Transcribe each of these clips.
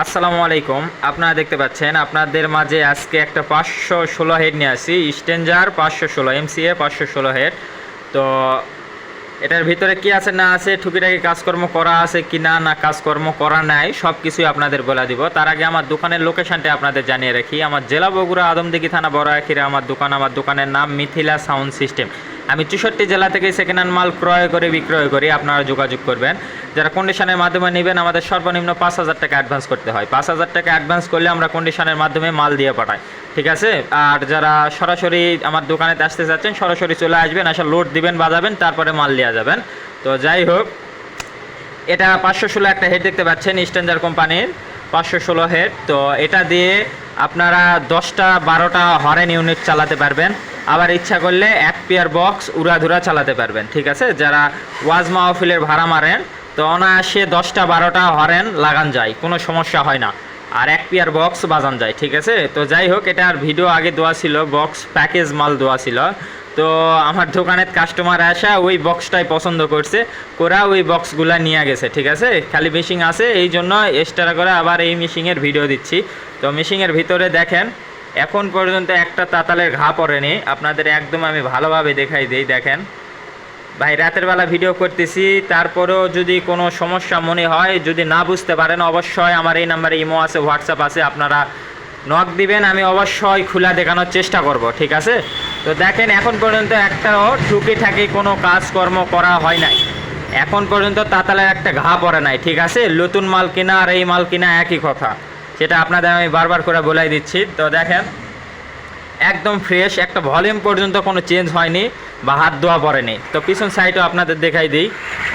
আসসালামু আলাইকুম। আপনারা দেখতে পাচ্ছেন, আপনাদের মাঝে আজকে একটা পাঁচশো ষোলো হেড নিয়ে আসি স্টেঞ্জার পাঁচশো ষোলো এমসিএ পাঁচশো ষোলো হেড তো এটার ভিতরে কি আছে না আছে, টুকিটাকি কাজকর্ম করা আছে কি না না কাজকর্ম করা নাই সব কিছুই আপনাদের বলে দিব। তার আগে আমার দোকানের লোকেশনটা আপনাদের জানিয়ে রাখি। আমার জেলা বগুড়া আদমদিঘি থানা বড় আখিরে আমার দোকান। আমার দোকানের নাম মিথিলা সাউন্ড সিস্টেম। আমি চৌষট্টি জেলা থেকে সেকেন্ড হ্যান্ড মাল ক্রয় করে, বিক্রয় করি, আপনারা যোগাযোগ করবেন। যারা কন্ডিশনের মাধ্যমে নেবেন, আমাদের সর্বনিম্ন পাঁচ হাজার টাকা অ্যাডভান্স করতে হয়। পাঁচ হাজার টাকা অ্যাডভান্স করলে আমরা কন্ডিশনের মাধ্যমে মাল দিয়ে পাঠাই। ঠিক আছে? আর যারা সরাসরি আমার দোকানেতে আসতে চাচ্ছেন সরাসরি চলে আসবেন আসা লোড দিবেন, বাজাবেন, তারপরে মাল দেওয়া যাবেন। তো যাই হোক, এটা পাঁচশো ষোলো একটা হেড দেখতে পাচ্ছেন স্ট্যান্ডার কোম্পানির। পাঁচশো ষোলো হেড। তো এটা দিয়ে আপনারা দশটা, বারোটা হরেন ইউনিট চালাতে পারবেন। আবার ইচ্ছা করলে এক পেয়ার বক্স উড়াধুরা চালাতে পারবেন, ঠিক আছে? যারা ওয়াজ মাহফিলের ভাড়া মারেন, তো অনায়াসে দশটা, বারোটা হরেন লাগান যায়, কোনো সমস্যা হয় না। আর এক পেয়ার বক্স বাজান যায়, ঠিক আছে? তো যাই হোক, এটার ভিডিও আগে দেওয়া ছিল, বক্স, প্যাকেজ মাল দেওয়া ছিল। তো আমার দোকানের কাস্টমার আসা, ওই বক্সটাই পছন্দ করছে। ওরা ওই বক্সগুলা নিয়ে গেছে, ঠিক আছে? খালি মেশিং আছে, এই জন্য এক্সট্রা করে আবার এই মেশিংয়ের ভিডিও দিচ্ছি। তো মেশিংয়ের ভিতরে দেখেন, এখন পর্যন্ত একটা তাতালের ঘা পড়েনি। আপনাদের একদম আমি ভালোভাবে দেখাই দিই, দেখেন। ভাই, রাতের বেলা ভিডিও করতেছি, তারপরেও যদি কোনো সমস্যা মনে হয়, যদি না বুঝতে পারেন, অবশ্যই আমার এই নাম্বারে ইমো আছে হোয়াটসঅ্যাপ আছে, আপনারা নক দিবেন, আমি অবশ্যই খোলা দেখানোর চেষ্টা করব, ঠিক আছে? তো দেখেন, এখন পর্যন্ত একটাও টুকি ঠাকি কোনো কাজকর্ম করা হয় নাই। এখন পর্যন্ত তাতালের একটা ঘা পড়ে নাই, ঠিক আছে? নতুন মাল কিনা আর এই মাল কিনা একই কথা। সেটা আপনাদের আমি বারবার করে বলাই দিচ্ছি। তো দেখেন, একদম ফ্রেশ একটা ভলিউম পর্যন্ত কোনো চেঞ্জ হয়নি বা হাত ধোয়া পড়েনি। তো পিছন সাইডও আপনাদের দেখাই দিই।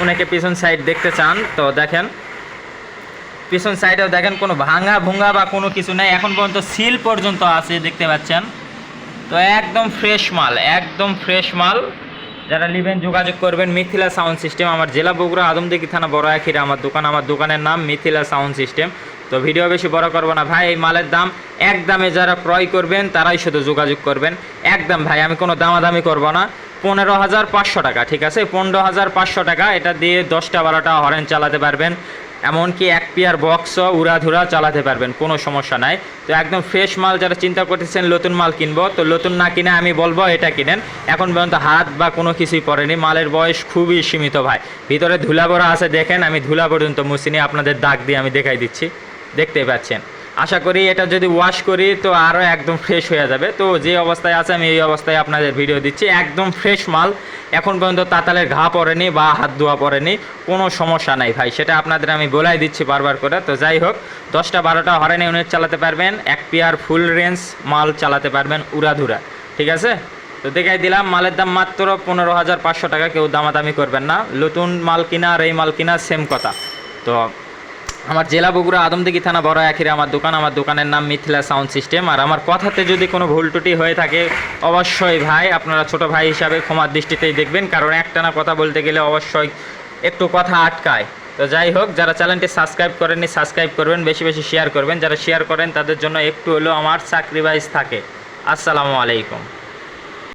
অনেকে পিছন সাইড দেখতে চান, তো দেখেন, পিছন সাইডেও দেখেন, কোনো ভাঙা ভুঙ্গা বা কোনো কিছু নেই। এখন পর্যন্ত সিল পর্যন্ত আছে, দেখতে পাচ্ছেন। তো একদম ফ্রেশ মাল, একদম ফ্রেশ মাল। যারা নেবেন, যোগাযোগ করবেন, মিথিলা সাউন্ড সিস্টেম আমার জেলা বগুড়া আদমদিঘি থানা বড় আখিরা, আমার দোকান, আমার দোকানের নাম মিথিলা সাউন্ড সিস্টেম তো ভিডিও বেশি বড় করব না। ভাই, এই মালের দাম এক দামে যারা ক্রয় করবেন, তারাই শুধু যোগাযোগ করবেন। একদম ভাই, আমি কোনো দামাদামি করব না। পনেরো হাজার পাঁচশো টাকা, ঠিক আছে? পনেরো হাজার পাঁচশো টাকা, এটা দিয়ে দশটা বারোটা হরেন চালাতে পারবেন। এমনকি এক পেয়ার বক্সও উড়াধুরা চালাতে পারবেন, কোনো সমস্যা নাই। তো একদম ফ্রেশ মাল যারা চিন্তা করতেছেন, নতুন মাল কিনবো তো নতুন না কিনে আমি বলব এটা কিনেন। এখন পর্যন্ত হাত বা কোনো কিছুই পড়েনি মালের বয়স খুবই সীমিত ভাই। ভিতরে ধুলা ভরা আছে, দেখেন, আমি ধুলা পর্যন্ত মুসিনি আপনাদের দাগ দিয়ে আমি দেখাই দিচ্ছি। দেখতে পাচ্ছেন। আশা করি এটা যদি ওয়াশ করি তো আরও একদম ফ্রেশ হয়ে যাবে। তো যে অবস্থায় আছে, আমি এই অবস্থায় আপনাদের ভিডিও দিচ্ছি। একদম ফ্রেশ মাল। এখন পর্যন্ত তাতালের ঘা পড়েনি বা হাত ধোয়া পড়েনি। কোনো সমস্যা নাই ভাই। সেটা আপনাদের আমি বলাই দিচ্ছি বারবার করে। তো যাই হোক, দশটা বারোটা হরেন ইউনিট চালাতে পারবেন। এক পেয়ার ফুল রেঞ্জ মাল চালাতে পারবেন উড়াধুরা। ঠিক আছে? তো দেখাই দিলাম, মালের দাম মাত্র পনেরো হাজার পাঁচশো টাকা। কেউ দামাদামি করবেন না। নতুন মাল কিনা আর এই মাল কিনা সেম কথা। তো আমার জেলা বগুড়া আদমদিঘি থানা বড় আখিরে, আমার দোকান, আমার দোকানের নাম মিথিলা সাউন্ড সিস্টেম। আর আমার কথাতে যদি কোনো ভুল ত্রুটি হয়ে থাকে, অবশ্যই ভাই, আপনারা ছোট ভাই হিসাবে ক্ষমার দৃষ্টিতেই দেখবেন, কারণ একটানা কথা বলতে গেলে অবশ্যই একটু কথা আটকায়। তো যাই হোক, যারা চ্যানেলটি সাবস্ক্রাইব করেননি, সাবস্ক্রাইব করবেন, বেশি বেশি শেয়ার করবেন। যারা শেয়ার করেন, তাদের জন্য একটু হলেও আমার সাক্রিফাইস থাকে। আসসালামু আলাইকুম।